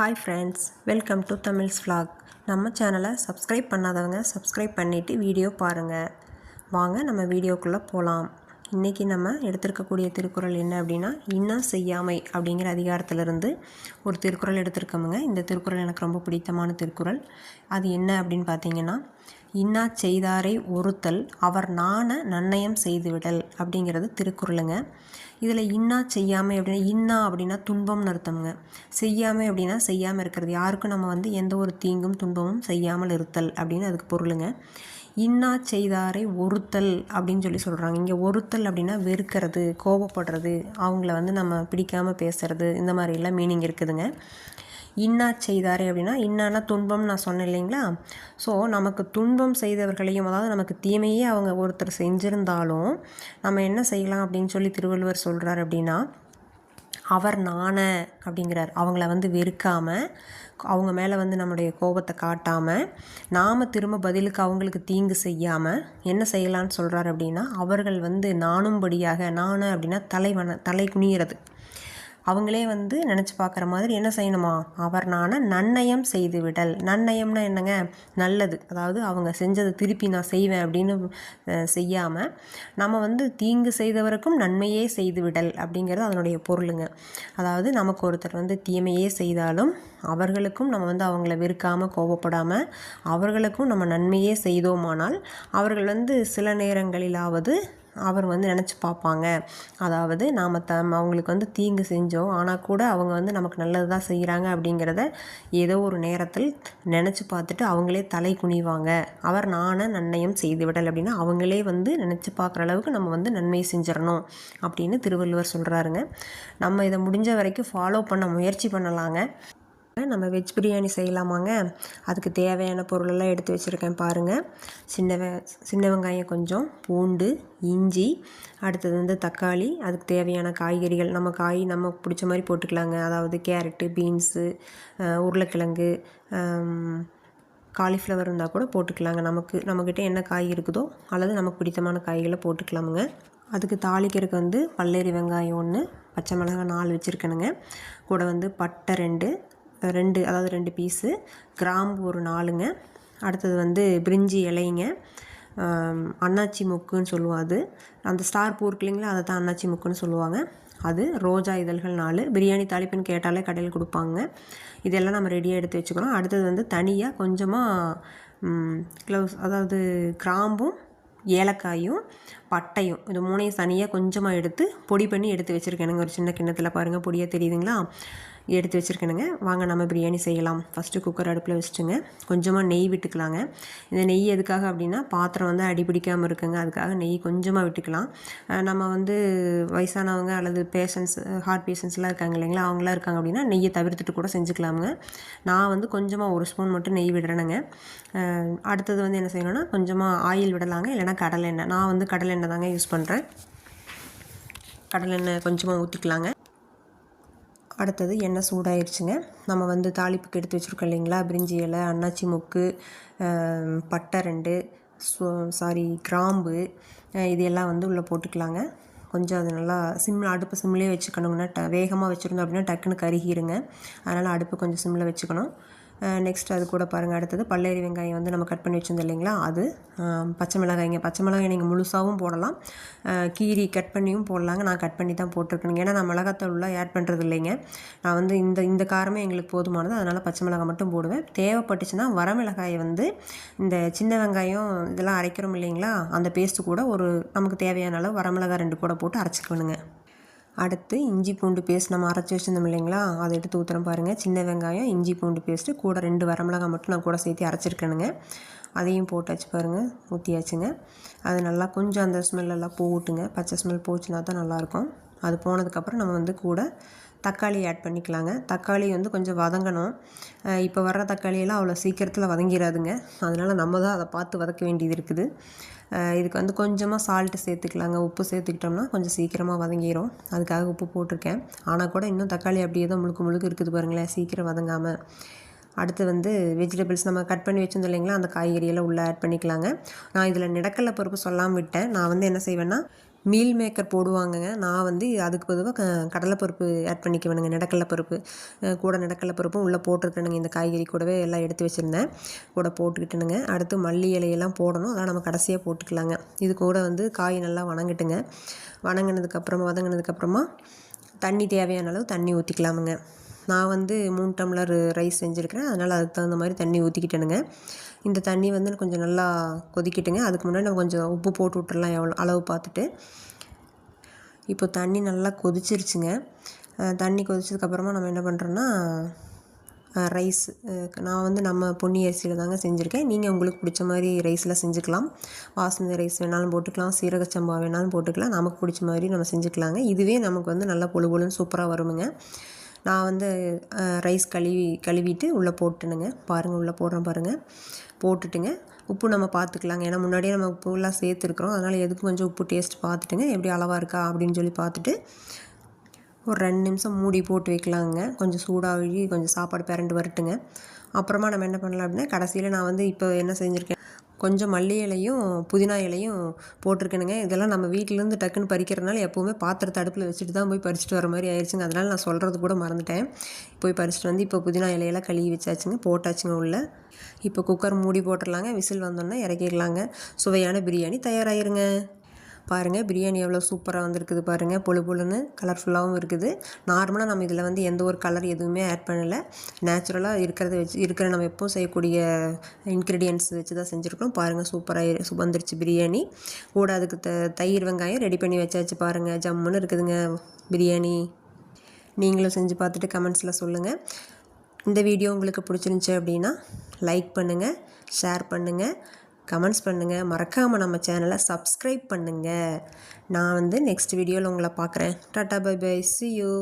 Hi friends welcome to Tamil's vlog நம்ம சேனலை subscribe பண்ணாதவங்க சப்ஸ்கிரைப் பண்ணிவிட்டு வீடியோ பாருங்கள் வாங்க நம்ம வீடியோக்குள்ளே போகலாம் இன்றைக்கி நம்ம எடுத்திருக்கக்கூடிய திருக்குறள் என்ன அப்படின்னா இன்னா செய்யாமை அப்படிங்கிற அதிகாரத்திலிருந்து ஒரு திருக்குறள் எடுத்திருக்கோமுங்க. இந்த திருக்குறள் எனக்கு ரொம்ப பிடித்தமான திருக்குறள். அது என்ன அப்படின்னு பார்த்தீங்கன்னா இன்னா செய்தாரை ஒருத்தல் அவர் நாண நன்னயம் செய்துவிடல் அப்படிங்கிறது திருக்குறளுங்க. இதில் இன்னா செய்யாமை அப்படின்னா இன்னா அப்படின்னா துன்பம்னு அர்த்தம்ங்க. செய்யாமை அப்படின்னா செய்யாமல் இருக்கிறது. யாருக்கும் நம்ம வந்து எந்த ஒரு தீங்கும் துன்பமும் செய்யாமல் இருத்தல் அப்படின்னு அதுக்கு பொருளுங்க. இன்னா செய்தாரை ஒருத்தல் அப்படின்னு சொல்லி சொல்கிறாங்க இங்கே ஒருத்தல் அப்படின்னா வெறுக்கிறது கோபப்படுறது அவங்கள வந்து நம்ம பிடிக்காமல் பேசுறது இந்த மாதிரி எல்லாம் மீனிங் இருக்குதுங்க. இன்னா செய்தாரே அப்படின்னா இன்னானா துன்பம் நான் சொன்னேன் இல்லைங்களா? ஸோ நமக்கு துன்பம் செய்தவர்களையும் அதாவது நமக்கு தீமையே அவங்க ஒருத்தர் செஞ்சுருந்தாலும் நம்ம என்ன செய்யலாம் அப்படின்னு சொல்லி திருவள்ளுவர் சொல்கிறார் அப்படின்னா அவர் நான அப்படிங்கிறார். அவங்கள வந்து வெறுக்காமல் அவங்க மேலே வந்து நம்முடைய கோபத்தை காட்டாமல் நாம் திரும்ப பதிலுக்கு அவங்களுக்கு தீங்கு செய்யாமல் என்ன செய்யலான்னு சொல்கிறார் அப்படின்னா அவர்கள் வந்து நானும்படியாக நான அப்படின்னா தலைவன தலை குனிகிறது அவங்களே வந்து நினச்சி பார்க்குற மாதிரி என்ன செய்யணுமா? அவர் நான நன்னயம் செய்து விடல் நன்னயம்னா என்னங்க? நல்லது. அதாவது அவங்க செஞ்சதை திருப்பி நான் செய்வேன் அப்படின்னு செய்யாமல் நம்ம வந்து தீங்கு செய்தவருக்கும் நன்மையே செய்து விடல் அப்படிங்கிறது அதனுடைய பொருளுங்க. அதாவது நமக்கு ஒருத்தர் வந்து தீமையே செய்தாலும் அவர்களுக்கும் நம்ம வந்து அவங்கள வெறுக்காமல் கோபப்படாமல் அவர்களுக்கும் நம்ம நன்மையே செய்தோமானால் அவர்கள் வந்து சில நேரங்களிலாவது அவர் வந்து நினச்சி பார்ப்பாங்க. அதாவது நாம் த அவங்களுக்கு வந்து தீங்கு செஞ்சோம். ஆனால் கூட அவங்க வந்து நமக்கு நல்லது தான் செய்கிறாங்க அப்படிங்கிறத ஏதோ ஒரு நேரத்தில் நினச்சி பார்த்துட்டு அவங்களே தலை குனிவாங்க. அவர் நானே நன்னயம் செய்து விடல் அப்படின்னா அவங்களே வந்து நினச்சி பார்க்குற அளவுக்கு நம்ம வந்து நன்மை செஞ்சிடணும் அப்படின்னு திருவள்ளுவர் சொல்கிறாருங்க நம்ம இதை முடிஞ்ச வரைக்கும் ஃபாலோ பண்ண முயற்சி பண்ணலாங்க. நம்ம வெஜ் பிரியாணி செய்யலாமாங்க? அதுக்கு தேவையான பொருளெல்லாம் எடுத்து வச்சுருக்கேன் பாருங்கள் சின்ன வெ சின்ன வெங்காயம் கொஞ்சம் பூண்டு இஞ்சி அடுத்தது வந்து தக்காளி அதுக்கு தேவையான காய்கறிகள். நம்ம காய் நம்ம பிடிச்ச மாதிரி போட்டுக்கலாங்க. அதாவது கேரட்டு பீன்ஸு உருளைக்கிழங்கு காலிஃப்ளவர் இருந்தால் கூட போட்டுக்கலாங்க. நமக்கு நம்மக்கிட்ட என்ன காய் இருக்குதோ அல்லது நமக்கு பிடித்தமான காய்களை போட்டுக்கலாமுங்க. அதுக்கு தாளிக்கிறதுக்கு வந்து பல்லேரி வெங்காயம் ஒன்று பச்சை மிளகாய் நாலு வச்சுருக்கணுங்க. கூட வந்து பட்டை ரெண்டு ரெண்டு அதாவது ரெண்டு பீஸு. கிராம்பு ஒரு நாலுங்க. அடுத்தது வந்து பிரிஞ்சி இலைங்க. அண்ணாச்சி முக்குன்னு சொல்லுவோம் அது. அந்த ஸ்டார் பூ இருக்கு இல்லைங்களா அதை தான் அண்ணாச்சி முக்குன்னு சொல்லுவாங்க. அது ரோஜா இதழ்கள் நாலு. பிரியாணி தாளிப்புன்னு கேட்டாலே கடையில் கொடுப்பாங்க. இதெல்லாம் நம்ம ரெடியாக எடுத்து வச்சுக்கணும் அடுத்தது வந்து தனியாக கொஞ்சமாக க்ளவுஸ் அதாவது கிராம்பும் ஏலக்காயும் பட்டையும் இது மூணையும் தனியாக கொஞ்சமாக எடுத்து பொடி பண்ணி எடுத்து வச்சுருக்கேனுங்க ஒரு சின்ன கிண்ணத்தில் பாருங்கள் பொடியாக தெரியுதுங்களா? எடுத்து வச்சுருக்கேனுங்க. வாங்க நம்ம பிரியாணி செய்யலாம். ஃபஸ்ட்டு குக்கர் அடுப்பில் வச்சுட்டுங்க. கொஞ்சமாக நெய் விட்டுக்கலாங்க. இந்த நெய் எதுக்காக அப்படின்னா பாத்திரம் வந்து அடிபிடிக்காமல் இருக்குங்க. அதுக்காக நெய் கொஞ்சமாக விட்டுக்கலாம். நம்ம வந்து வயசானவங்க அல்லது பேஷண்ட்ஸ் ஹார்ட் பேஷண்ட்ஸ்லாம் இருக்காங்க இல்லைங்களா? அவங்களாம் இருக்காங்க அப்படின்னா நெய்யை தவிர்த்துட்டு கூட செஞ்சுக்கலாமுங்க. நான் வந்து கொஞ்சமாக ஒரு ஸ்பூன் மட்டும் நெய் விடுறேனுங்க. அடுத்தது வந்து என்ன செய்யணும்னா கொஞ்சமாக ஆயில் விடலாங்க. இல்லைனா கடலை எண்ணெய் நான் வந்து கடலை எண்ணெய் தாங்க யூஸ் பண்ணுறேன் கடலை எண்ணெய் கொஞ்சமாக ஊற்றிக்கலாங்க அடுத்தது எண்ணெய் சூடாயிருச்சுங்க. நம்ம வந்து தாளிப்புக்கு எடுத்து வச்சுருக்கோம் இல்லைங்களா? பிரிஞ்சி இலை அன்னாச்சி முக்கு பட்டை ரெண்டு சாரி கிராம்பு இது எல்லாம் வந்து உள்ளே போட்டுக்கலாங்க. கொஞ்சம் அது நல்லா சிம் அடுப்பு சிம்லேயே வச்சுக்கணுங்கன்னா ட வேகமாக வச்சுருந்தோம் அப்படின்னா டக்குன்னு கருகிருங்க. அதனால் அடுப்பு கொஞ்சம் சிம்மில் வச்சுக்கணும். நெக்ஸ்ட் அது கூட பாருங்கள் அடுத்தது பல்லேரி வெங்காயம் வந்து நம்ம கட் பண்ணி வச்சுருந்தோம் இல்லைங்களா? அது பச்சை மிளகாய்ங்க. பச்சை மிளகாய் நீங்கள் முழுசாகவும் போடலாம். கீரி கட் பண்ணியும் போடலாங்க. நான் கட் பண்ணி தான் போட்டிருக்கேனுங்க. ஏன்னா நான் மிளகாத்தூள் ஆட் பண்ணுறது இல்லைங்க. நான் வந்து இந்த இந்த காரமே எங்களுக்கு போதுமானது. அதனால் பச்சை மிளகாய் மட்டும் போடுவேன். தேவைப்பட்டுச்சுன்னா வரமிளகாயை வந்து இந்த சின்ன வெங்காயம் இதெல்லாம் அரைக்கிறோம் இல்லைங்களா? அந்த பேஸ்ட்டு கூட ஒரு நமக்கு தேவையான அளவு வரமிளகாய் ரெண்டு கூட போட்டு அரைச்சிக்கணுங்க அடுத்து இஞ்சி பூண்டு பேஸ்ட் நம்ம அரைச்சி வச்சுருந்தோம் இல்லைங்களா? அதை எடுத்து ஊற்றுறோம் பாருங்கள் சின்ன வெங்காயம் இஞ்சி பூண்டு பேஸ்ட்டு கூட ரெண்டு வரமிளகாய் மட்டும் நான் கூட சேர்த்து அரைச்சிருக்கேனுங்க. அதையும் போட்டாச்சு பாருங்கள் ஊற்றியாச்சுங்க அது நல்லா கொஞ்சம் அந்த ஸ்மெல்லெல்லாம் போட்டுங்க பச்சை ஸ்மெல் போச்சுன்னா தான் நல்லாயிருக்கும் அது போனதுக்கப்புறம் நம்ம வந்து கூட தக்காளி ஆட் பண்ணிக்கலாங்க. தக்காளி வந்து கொஞ்சம் வதங்கணும். இப்போ வர்ற தக்காளியெல்லாம் அவ்வளோ சீக்கிரத்தில் வதங்கிடாதுங்க அதனால் நம்ம தான் அதை பார்த்து வதக்க வேண்டியது இருக்குது. இதுக்கு வந்து கொஞ்சமாக சால்ட்டு சேர்த்துக்கலாங்க. உப்பு சேர்த்துக்கிட்டோம்னா கொஞ்சம் சீக்கிரமாக வதங்கிடும் அதுக்காக உப்பு போட்டிருக்கேன். ஆனால் கூட இன்னும் தக்காளி அப்படியே தான் முழுக்க முழுக்க இருக்குது பாருங்களேன் சீக்கிரம் வதங்காமல் அடுத்து வந்து வெஜிடபிள்ஸ் நம்ம கட் பண்ணி வச்சுருந்தோம் இல்லைங்களா அந்த காய்கறியெல்லாம் உள்ளே ஆட் பண்ணிக்கலாங்க. நான் இதில் நிடக்கடலை பருப்பு சொல்லாமல் விட்டேன். நான் வந்து என்ன செய்வேன்னா மீல் மேக்கர் போடுவாங்கங்க. நான் வந்து அதுக்கு பொதுவாக க கடலைப்பருப்பு ஆட் பண்ணிக்குவேனுங்க. நிலக்கடலை பருப்பு கூட நிலக்கடலை பருப்பும் உள்ளே போட்டிருக்கேனுங்க. இந்த காய்கறி கூடவே எல்லாம் எடுத்து வச்சுருந்தேன். கூட போட்டுக்கிட்டேனுங்க. அடுத்து மல்லி இலையெல்லாம் போடணும். அதான் நம்ம கடைசியாக போட்டுக்கலாங்க. இது கூட வந்து காய் நல்லா வணங்கட்டுங்க. வணங்கினதுக்கப்புறமா வதங்கினதுக்கப்புறமா தண்ணி தேவையான அளவு தண்ணி ஊற்றிக்கலாமுங்க நான் வந்து மூணு டம்ளர் ரைஸ் செஞ்சுருக்கிறேன். அதனால் அதுக்கு தகுந்த மாதிரி தண்ணி ஊற்றிக்கிட்டேனுங்க இந்த தண்ணி வந்து கொஞ்சம் நல்லா கொதிக்கிட்டுங்க. அதுக்கு முன்னாடி நம்ம கொஞ்சம் உப்பு போட்டு விட்டுறலாம். எவ்வளோ அளவு பார்த்துட்டு. இப்போ தண்ணி நல்லா கொதிச்சிருச்சுங்க. தண்ணி கொதிச்சதுக்கப்புறமா நம்ம என்ன பண்ணுறோன்னா ரைஸ் நான் வந்து நம்ம பொன்னி அரிசியில் தாங்க செஞ்சுருக்கேன். நீங்கள் உங்களுக்கு பிடிச்ச மாதிரி ரைஸில் செஞ்சுக்கலாம். பாஸ்மதி ரைஸ் வேணாலும் போட்டுக்கலாம். சீரக சம்பா வேணாலும் போட்டுக்கலாம். நமக்கு பிடிச்ச மாதிரி நம்ம செஞ்சுக்கலாங்க. இதுவே நமக்கு வந்து நல்லா பொழு பொழுன்னு சூப்பராக வருமுங்க. நான் வந்து ரைஸ் கழுவி கழுவிட்டு உள்ளே போட்டுனுங்க. பாருங்கள் உள்ளே போடுறேன் பாருங்கள் போட்டுட்டுங்க. உப்பு நம்ம பார்த்துக்கலாங்க ஏன்னா முன்னாடியே நம்ம உப்புலாம் சேர்த்துருக்குறோம். அதனால் எதுக்கு கொஞ்சம் உப்பு டேஸ்ட் பார்த்துட்டுங்க எப்படி அளவாக இருக்கா அப்படின்னு சொல்லி பார்த்துட்டு ஒரு ரெண்டு நிமிஷம் மூடி போட்டு வைக்கலாங்க. கொஞ்சம் சூடாகி கொஞ்சம் சாப்பாடு பிறண்டு வரட்டுங்க. அப்புறமா நம்ம என்ன பண்ணலாம் அப்படின்னா கடைசியில் நான் வந்து இப்போ என்ன செஞ்சுருக்கேன் கொஞ்சம் மல்லி இலையும் புதினா இலையும் போட்டிருக்கேனுங்க. இதெல்லாம் நம்ம வீட்டிலேருந்து டக்குன்னு பறிக்கிறதுனால எப்போவுமே பாத்திரத்தை அடுப்பில் வச்சுட்டு தான் போய் பறிச்சுட்டு வர மாதிரி ஆயிடுச்சுங்க அதனால் நான் சொல்கிறது கூட மறந்துட்டேன். போய் பறிச்சுட்டு வந்து இப்போ புதினா இலையெல்லாம் கழுவி வச்சாச்சுங்க போட்டாச்சுங்க உள்ள. இப்போ குக்கர் மூடி போட்டுடலாங்க. விசில் வந்தோன்னே இறக்கிடலாங்க. சுவையான பிரியாணி தயாராகிருங்க பாருங்கள் பிரியாணி எவ்வளோ சூப்பராக வந்திருக்குது பாருங்கள் பொழு பொழுன்னு கலர்ஃபுல்லாகவும் இருக்குது. நார்மலாக நம்ம இதில் வந்து எந்த ஒரு கலர் எதுவுமே ஆட் பண்ணலை. நேச்சுரலாக இருக்கிறத வச்சு இருக்கிற நம்ம எப்பவும் செய்யக்கூடிய இன்க்ரீடியன்ஸ் வச்சு தான் செஞ்சுருக்கோம் பாருங்கள் சூப்பராக வந்துருச்சு பிரியாணி. கூட அதுக்கு த தயிர் வெங்காயம் ரெடி பண்ணி வச்சாச்சு பாருங்கள் ஜம்முன்னு இருக்குதுங்க பிரியாணி. நீங்களும் செஞ்சு பார்த்துட்டு கமெண்ட்ஸில் சொல்லுங்கள் இந்த வீடியோ உங்களுக்கு பிடிச்சிருந்துச்சி அப்படின்னா லைக் பண்ணுங்கள் ஷேர் பண்ணுங்கள் கமெண்ட்ஸ் பண்ணுங்கள் மறக்காமல் நம்ம சேனலை சப்ஸ்கிரைப் பண்ணுங்கள் நான் வந்து நெக்ஸ்ட் வீடியோவில் உங்களை பார்க்குறேன். Tata bye bye. See you